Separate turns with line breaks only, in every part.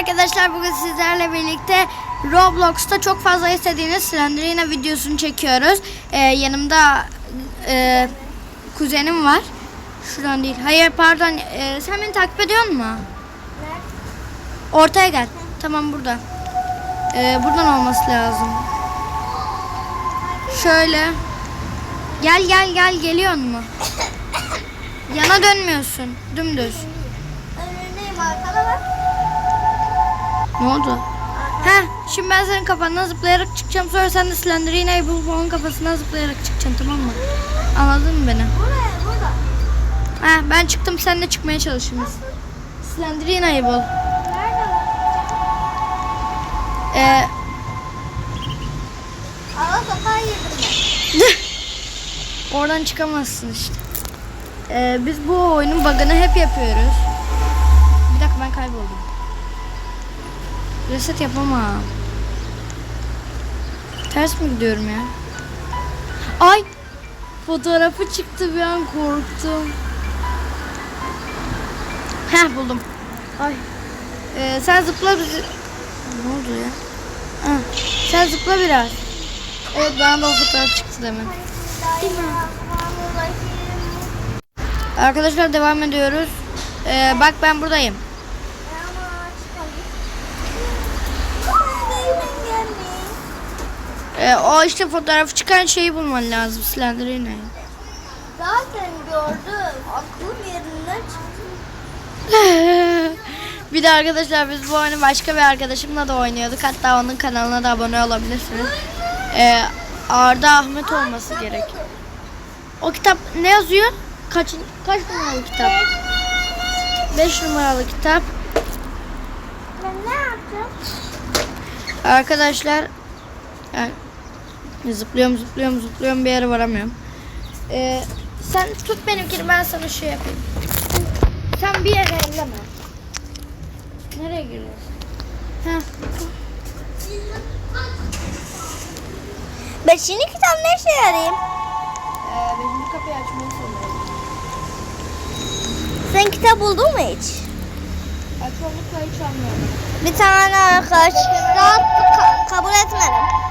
arkadaşlar bugün sizlerle birlikte Roblox'ta çok fazla istediğiniz Slenderina videosunu çekiyoruz. Ee, yanımda e, kuzenim var. Şuradan değil. Hayır pardon. Ee, sen beni takip ediyor musun? Ortaya gel. Tamam burada. Ee, buradan olması lazım. Şöyle. Gel gel gel geliyor mu? Yana dönmüyorsun. Dümdüz.
Önündeyim arkada bak.
Ne oldu? Heh, şimdi ben senin kafandan zıplayarak çıkacağım. Sonra sen de Slenderina bu falan kafasından zıplayarak çıkacaksın tamam mı? Anladın mı beni?
Buraya burada.
Heh, ben çıktım sen de çıkmaya çalışıyorsun. Slenderina bul.
Nerede var?
Ee,
sokağa girdim ben.
oradan çıkamazsın işte. Ee, biz bu oyunun bug'ını hep yapıyoruz. Bir dakika ben kayboldum. Reset yapamam. Ters mi gidiyorum ya? Ay! Fotoğrafı çıktı bir an korktum. Heh buldum. Ay. Ee, sen zıpla bizi. Ne oldu ya? Ha, sen zıpla biraz. Evet bana da o fotoğraf çıktı demin. Arkadaşlar devam ediyoruz. Ee, bak ben buradayım. Ee, o işte fotoğrafı çıkan şeyi bulman lazım. Slenderina.
Zaten gördüm. Aklım yerinden çıktı.
bir de arkadaşlar biz bu oyunu başka bir arkadaşımla da oynuyorduk. Hatta onun kanalına da abone olabilirsiniz. Ee, Arda Ahmet olması gerek. O kitap ne yazıyor? Kaç kaç numaralı kitap? 5 numaralı kitap.
Ben ne yaptım?
Arkadaşlar yani zıplıyorum zıplıyorum zıplıyorum bir yere varamıyorum. Ee, sen tut benimkini ben sana şey yapayım. Sen bir yere elleme. Nereye giriyorsun? Heh.
Beşinci kitap ne işe yarayayım?
Ee, bu kapıyı açmayı sanıyorum.
Sen kitap buldun mu hiç?
Çoğunlukla hiç anlıyorum.
Bir tane arkadaş daha ka- kabul etmedim.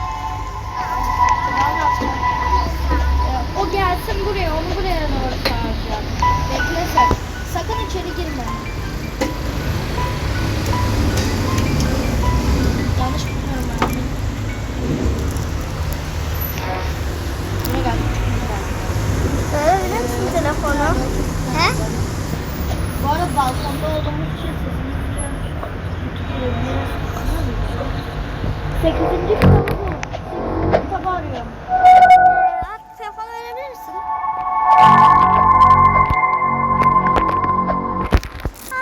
Sekizinci kitabı bu. Sekizinci kitabı arıyorum.
Ee, telefonu verebilir misin?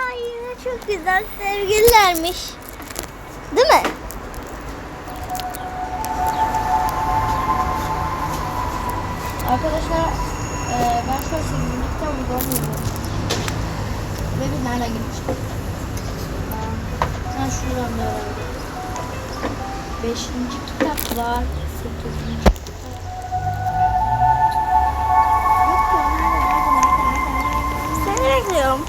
Ay çok güzel sevgililermiş. Değil mi?
Arkadaşlar eee ben şu an sekizinci kitabı bulamıyorum. Ve bir nerede gitmiş? Ha şuradan da herhalde. Beşinci kitaplar. Sekizinci kitap.
Seni bekliyorum.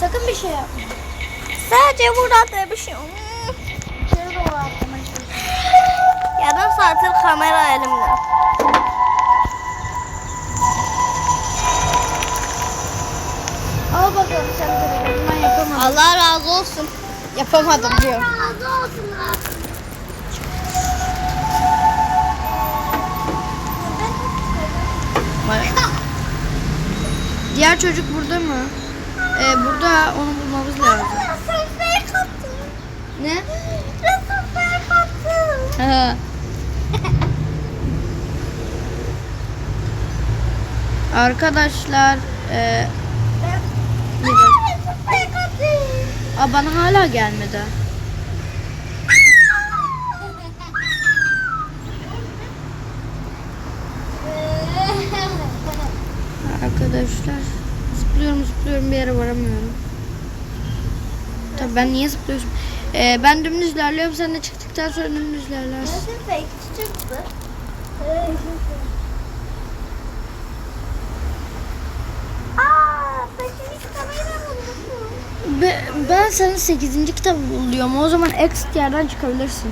Sakın bir şey yapma.
Sadece burada demişim.
İçeri doğru atlamaya çalışıyorum.
Yarım saattir kamera elimde.
Al bakalım sen telefonu. Ben yapamadım.
Allah razı olsun.
Yapamadım diyor.
razı olsun
Diğer çocuk burada mı? Ee, burada onu bulmamız lazım. Ne?
Kattım.
Arkadaşlar e, aa, bana hala gelmedi. Zıplıyorum zıplıyorum bir yere varamıyorum. Tabii ben niye zıplıyorsun? Ee, ben dümdüz ilerliyorum sen de çıktıktan sonra dümdüz ilerlersin.
Nasıl fake çıktı?
Be- ben senin 8. kitabı buluyorum. O zaman exit yerden çıkabilirsin.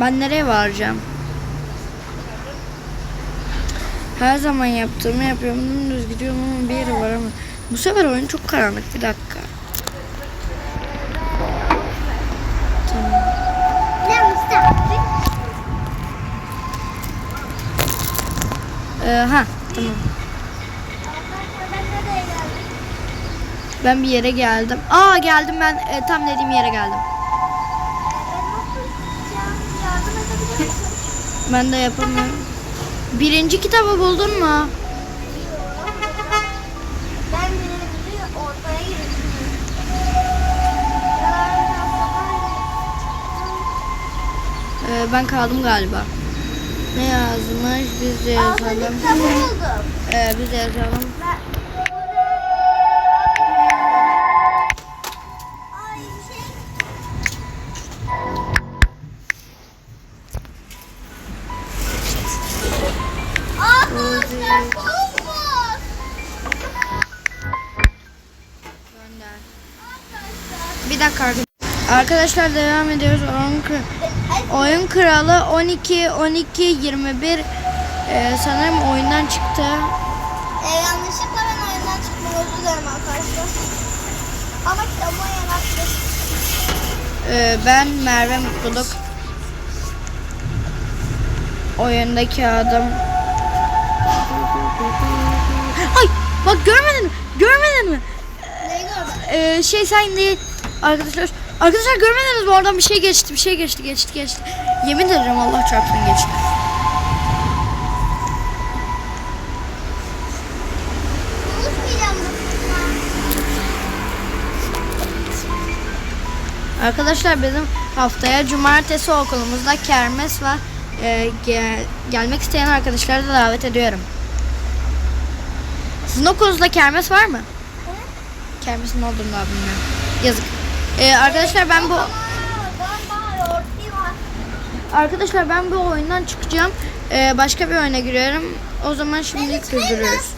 Ben nereye varacağım? Her zaman yaptığımı yapıyorum. Dümdüz gidiyorum ama bir yere varamıyorum. Bu sefer oyun çok karanlık. Bir dakika. Ee, ha tamam.
Ben
bir yere geldim. Aa geldim ben e, tam dediğim yere geldim.
Ben
de yapamıyorum. Birinci kitabı buldun mu?
Ben birini ortaya girdim.
Ee, ben kaldım galiba. Ne yazmış? Biz de yazalım.
Buldum.
Ee, biz de yazalım.
Arkadaşlar.
Devam ediyoruz. Oyun, oyun kralı 12 12 21 ee, sanırım oyundan çıktı.
E, yanlışlıkla ben oyundan çıktım. Özür dilerim arkadaşlar. Ama kitabı yarattı.
Ee, ben Merve Mutluluk. Oyundaki adam. Ay bak görmedin mi? Görmedin mi?
Neyi gördün?
Ee, şey sen değil. Arkadaşlar arkadaşlar görmediniz mi? Oradan bir şey geçti. Bir şey geçti. Geçti geçti. Yemin ederim Allah çarpsın geçti. Arkadaşlar bizim haftaya cumartesi okulumuzda kermes var. Ee, gel- gelmek isteyen arkadaşları da davet ediyorum. Sizin okulunuzda kermes var mı? Kermesin olduğunu daha bilmiyorum. Yazık. Ee, arkadaşlar ben bu arkadaşlar ben bu oyundan çıkacağım. Ee, başka bir oyuna giriyorum. O zaman şimdilik durduruyoruz.